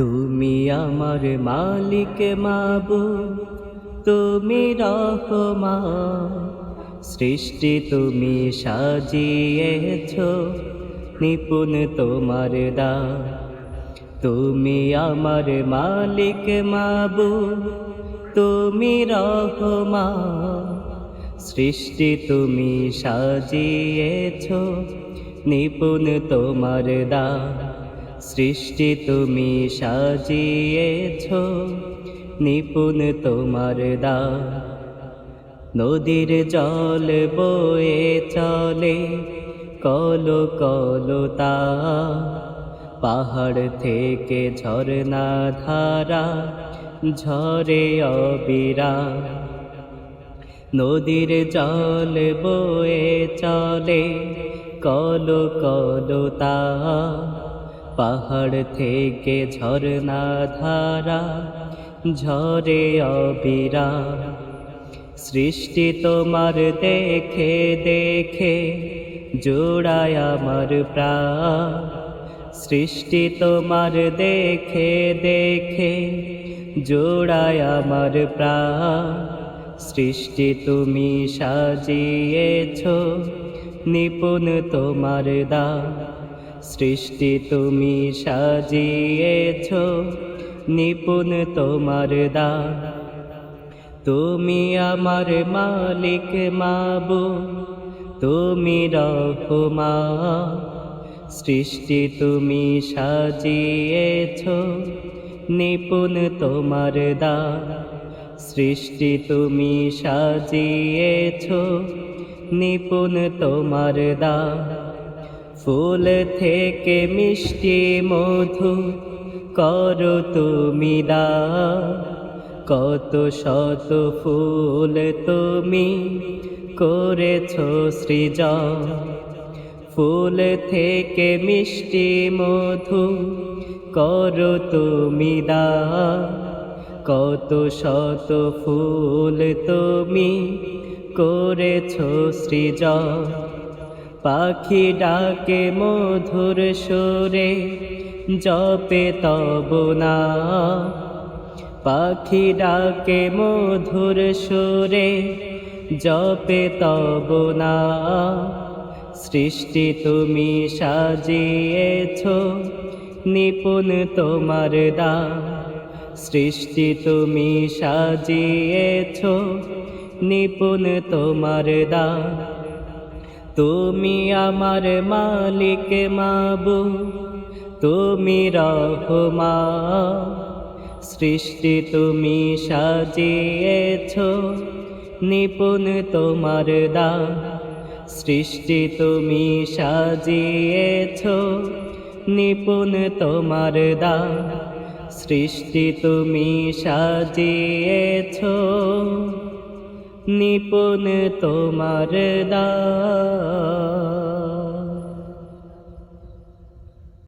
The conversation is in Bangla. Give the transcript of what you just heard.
তুমি আমার মালিক মাবু তুমি রহমা সৃষ্টি তুমি সাজিয়েছ, নিপুণ তোমার দা তুমি আমার মালিক মাবু তুমি রহমা সৃষ্টি তুমি সাজিয়েছ, নিপুণ তোমার দা সৃষ্টি তুমি সাজিয়েছ, নিপুণ তোমার দা নদীর জল বয়ে চলে, কলো কলো তা। পাহাড় থেকে ঝরনা ধারা, ঝরে অবিরা নদীর জল বয়ে চলে, কলো কলো তা। পাহাড় থেকে ঝরনা ধারা, ঝরে অবিরা। সৃষ্টি তোমার দেখে দেখে জোড়ায় আমার প্রাণ। সৃষ্টি তোমার দেখে দেখে জোড়ায় আমার প্রাণ। সৃষ্টি তুমি সাজিয়েছ, নিপুণ তোমার দা সৃষ্টি তুমি সাজিয়েছ, নিপুণ তোমার দা তুমি আমার মালিক মাবু, তুমি রহমা। সৃষ্টি তুমি সাজিয়েছ, নিপুণ তোমার দা সৃষ্টি তুমি সাজিয়েছ, নিপুণ তোমার দা ফুল থেকে মিষ্টি মধু করো তুমি দা। কত শত ফুল তুমি করেছ সৃজ ফুল থেকে মিষ্টি মধু করো তুমি দা। কত শত ফুল তুমি করেছ সৃজ পাখি ডাকে মধুর সুরে, জপে তব না। পাখি ডাকে মধুর সুরে, জপে তব না। সৃষ্টি তুমি সাজিয়েছ, নিপুণ তোমার দা সৃষ্টি তুমি সাজিয়েছ, নিপুণ তোমার দা তুমি আমার মালিক মাবু তুমি রহমা সৃষ্টি তুমি সাজিয়েছ, নিপুণ তোমার দা সৃষ্টি তুমি সাজিয়েছ, নিপুণ তোমার দা সৃষ্টি তুমি সাজিয়েছ। নিপুণ তোমার দা।